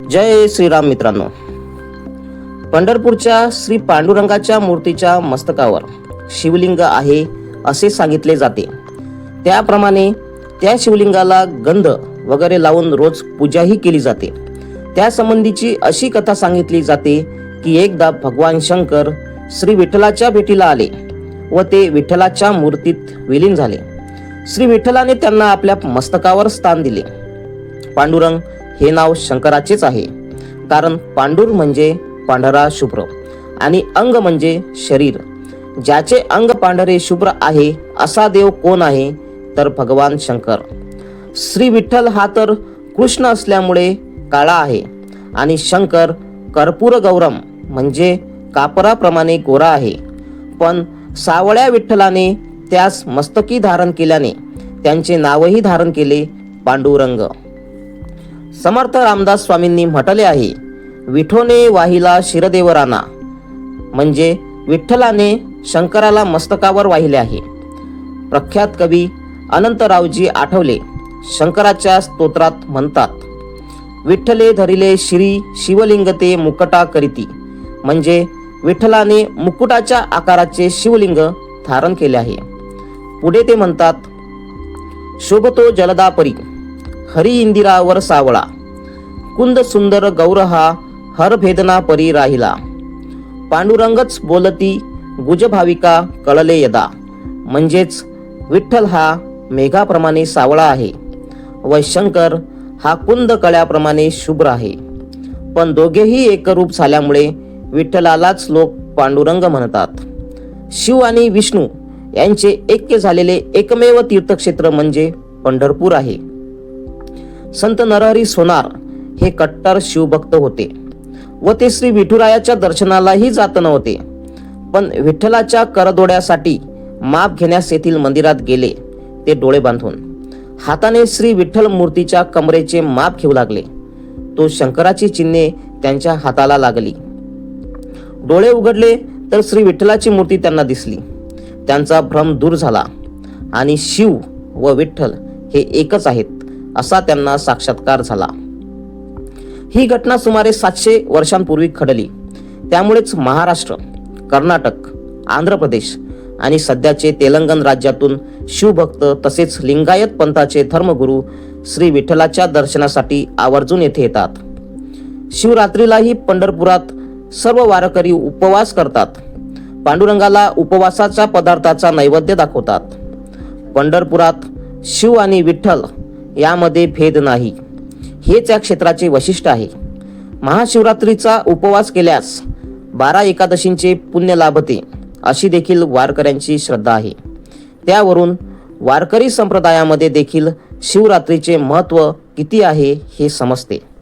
जय श्रीराम मित्रांनो. पंढरपूरच्या श्री पांडुरंगाच्या मूर्तीच्या मस्तकावर शिवलिंग आहे असे सांगितले जाते. त्याप्रमाणे त्या शिवलिंगाला गंध वगैरे लावून रोज पूजाही केली जाते. त्यासंबंधीची अशी कथा सांगितली जाते की एकदा भगवान शंकर श्री विठ्ठलाच्या भेटीला आले व ते विठ्ठलाच्या मूर्तीत विलीन झाले. श्री विठ्ठलाने त्यांना आपल्या मस्तकावर स्थान दिले. पांडुरंग हे नाव शंकराचेच आहे. कारण पांडुर म्हणजे पांढरा शुभ्र आणि अंग म्हणजे शरीर. ज्याचे अंग पांढरे शुभ्र आहे असा देव कोण आहे? तर भगवान शंकर. श्री विठ्ठल हा तर कृष्ण असल्यामुळे काळा आहे आणि शंकर कर्पूर गौरम म्हणजे कापराप्रमाणे गोरा आहे. पण सावळ्या विठ्ठलाने त्यास मस्तकी धारण केल्याने त्यांचे नावही धारण केले पांडुरंग. समर्थ रामदास स्वामींनी म्हटले आहे विठोने वाहिला शिरदेवराना. म्हणजे विठ्ठलाने शंकराला मस्तकावर वाहिले आहे. प्रख्यात कवी अनंतरावजी आठवले शंकराच्या स्तोत्रात म्हणतात विठ्ठले धरिले श्री शिवलिंग ते मुकटा करीती. म्हणजे विठ्ठलाने मुकुटाच्या आकाराचे शिवलिंग धारण केले आहे. पुढे ते म्हणतात शोभतो जलदापरी. हरी इंदिरावर सावळा. कुंद सुंदर गौर हा हर परी राहिला. पांडुरंगच बोलती गुजभाविका कळले यदा. म्हणजेच विठ्ठल हा मेघाप्रमाणे सावळा आहे. व शंकर हा कुंद कळ्याप्रमाणे शुभ्र आहे. पण दोघेही एकरूप झाल्यामुळे विठ्ठलालाच लोक पांडुरंग म्हणतात. शिव आणि विष्णू यांचे ऐक्य झालेले एकमेव तीर्थक्षेत्र म्हणजे पंढरपूर आहे. संत नरहरी सोनार हे कट्टर शिवभक्त होते व ते श्री विठुरायाच्या दर्शनालाही जात नव्हते पण विठ्ठलाच्या करदोड्यासाठी माप घेण्यास येथील मंदिरात गेले ते डोळे बांधून. हाताने श्री विठ्ठल मूर्तीच्या कमरेचे माप घेऊ लागले. तो शंकराची चिन्हे त्यांच्या हाताला लागली. डोळे उघडले तर श्री विठ्ठलाची मूर्ती त्यांना दिसली. त्यांचा भ्रम दूर झाला आणि शिव व विठ्ठल हे एकच आहेत. असा त्यांना साक्षात्कार झाला. ही घटना सुमारे सातशे वर्षांपूर्वी घडली. त्यामुळेच महाराष्ट्र कर्नाटक आंध्र प्रदेश आणि सध्याचे तेलंगण राज्यातून शिवभक्त तसेच लिंगायत पंथाचे धर्मगुरू श्री विठ्ठलाच्या दर्शनासाठी आवर्जून येथे येतात. शिवरात्रीलाही पंढरपुरात सर्व वारकरी उपवास करतात. पांडुरंगाला उपवासाच्या पदार्थाचा नैवेद्य दाखवतात. पंढरपुरात शिव आणि विठ्ठल यामध्ये भेद नाही. हेच या क्षेत्राचे वैशिष्ट्य आहे. महाशिवरात्रीचा उपवास केल्यास बारा एकादशींचे पुण्य लाभते अशी देखील वारकऱ्यांची श्रद्धा आहे. त्यावरून वारकरी संप्रदायामध्ये देखील शिवरात्रीचे महत्त्व किती आहे हे समजते.